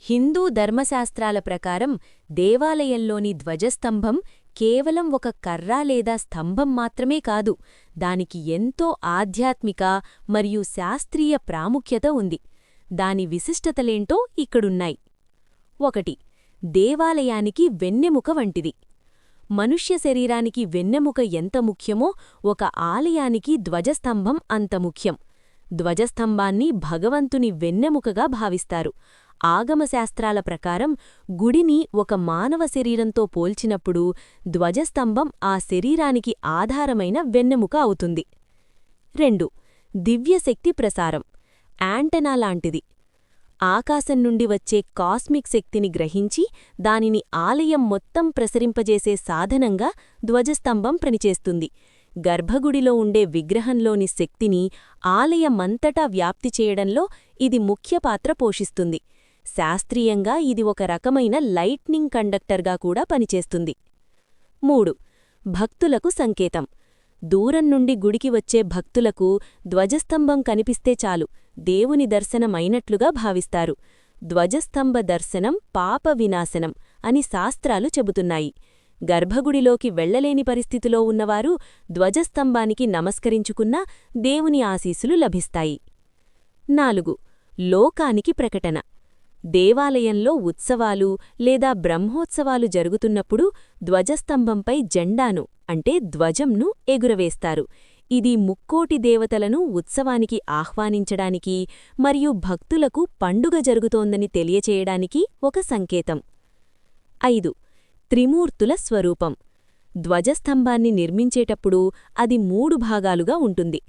హిందూ ధర్మశాస్త్రాల ప్రకారం దేవాలయంలోని ధ్వజస్తంభం కేవలం ఒక కర్ర లేదా స్తంభం మాత్రమే కాదు దానికి ఎంతో ఆధ్యాత్మిక మరియు శాస్త్రీయ ప్రాముఖ్యత ఉంది. దాని విశిష్టతలేంటో ఇక్కడున్నాయి. ఒకటి దేవాలయానికి వెన్నెముక వంటిది. మనుష్య శరీరానికి వెన్నెముక ఎంత ముఖ్యమో ఒక ఆలయానికి ధ్వజస్తంభం అంత ముఖ్యం. ధ్వజస్తంభాన్ని భగవంతుని వెన్నెముకగా భావిస్తారు. ఆగమశాస్త్రాల ప్రకారం గుడిని ఒక మానవ శరీరంతో పోల్చినప్పుడు ధ్వజస్తంభం ఆ శరీరానికి ఆధారమైన వెన్నెముక అవుతుంది. రెండు. దివ్యశక్తి ప్రసారం. యాంటెనా లాంటిది. ఆకాశం నుండి వచ్చే కాస్మిక్ శక్తిని గ్రహించి దానిని ఆలయం మొత్తం ప్రసరింపజేసే సాధనంగా ధ్వజస్తంభం పనిచేస్తుంది. గర్భగుడిలో ఉండే విగ్రహంలోని శక్తిని ఆలయమంతటా వ్యాప్తి చేయడంలో ఇది ముఖ్య పాత్ర పోషిస్తుంది. శాస్త్రీయంగా ఇది ఒక రకమైన లైట్నింగ్ కండక్టర్గా కూడా పనిచేస్తుంది. మూడు భక్తులకు సంకేతం. దూరం నుండి గుడికి వచ్చే భక్తులకు ధ్వజస్తంభం కనిపిస్తే చాలు దేవుని దర్శనమైనట్లుగా భావిస్తారు. ధ్వజస్తంభ దర్శనం పాప వినాశనం అని శాస్త్రాలు చెబుతున్నాయి. గర్భగుడిలోకి వెళ్ళలేని పరిస్థితిలో ఉన్నవారు ధ్వజస్తంభానికి నమస్కరించుకున్నా దేవుని ఆశీసులు లభిస్తాయి. నాలుగు లోకానికి ప్రకటన. దేవాలయంలో ఉత్సవాలు లేదా బ్రహ్మోత్సవాలు జరుగుతున్నప్పుడు ధ్వజస్తంభంపై జెండాను అంటే ధ్వజంను ఎగురవేస్తారు. ఇది ముక్కోటి దేవతలను ఉత్సవానికి ఆహ్వానించడానికి మరియు భక్తులకు పండుగ జరుగుతోందని తెలియచేయడానికి ఒక సంకేతం. ఐదు. త్రిమూర్తుల స్వరూపం. ధ్వజస్తంభాన్ని నిర్మించేటప్పుడు అది మూడు భాగాలుగా ఉంటుంది.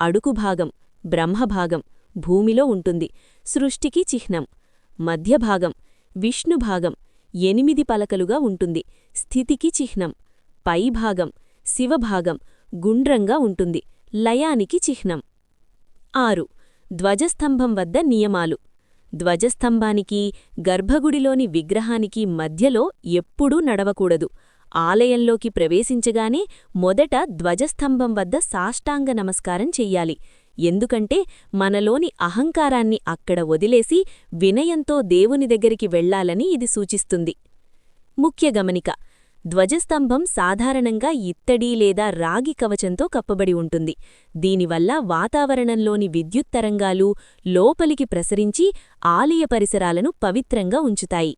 అడుకు భాగం బ్రహ్మభాగం భూమిలో ఉంటుంది. సృష్టికి చిహ్నం. మధ్యభాగం విష్ణుభాగం ఎనిమిది పలకలుగా ఉంటుంది. స్థితికి చిహ్నం పైభాగం శివభాగం గుండ్రంగా ఉంటుంది. లయానికి చిహ్నం. ఆరు. ధ్వజస్తంభం వద్ద నియమాలు. ధ్వజస్తంభానికి గర్భగుడిలోని విగ్రహానికి మధ్యలో ఎప్పుడూ నడవకూడదు. ఆలయంలోకి ప్రవేశించగానే మొదట ధ్వజస్తంభం వద్ద సాష్టాంగ నమస్కారం చెయ్యాలి. ఎందుకంటే మనలోని అహంకారాన్ని అక్కడ వదిలేసి వినయంతో దేవుని దగ్గరికి వెళ్ళాలని ఇది సూచిస్తుంది. ముఖ్య గమనిక ధ్వజస్తంభం సాధారణంగా ఇత్తడి లేదా రాగి కవచంతో కప్పబడి ఉంటుంది. దీనివల్ల వాతావరణంలోని విద్యుత్ తరంగాలు లోపలికి ప్రసరించి ఆలయ పరిసరాలను పవిత్రంగా ఉంచుతాయి.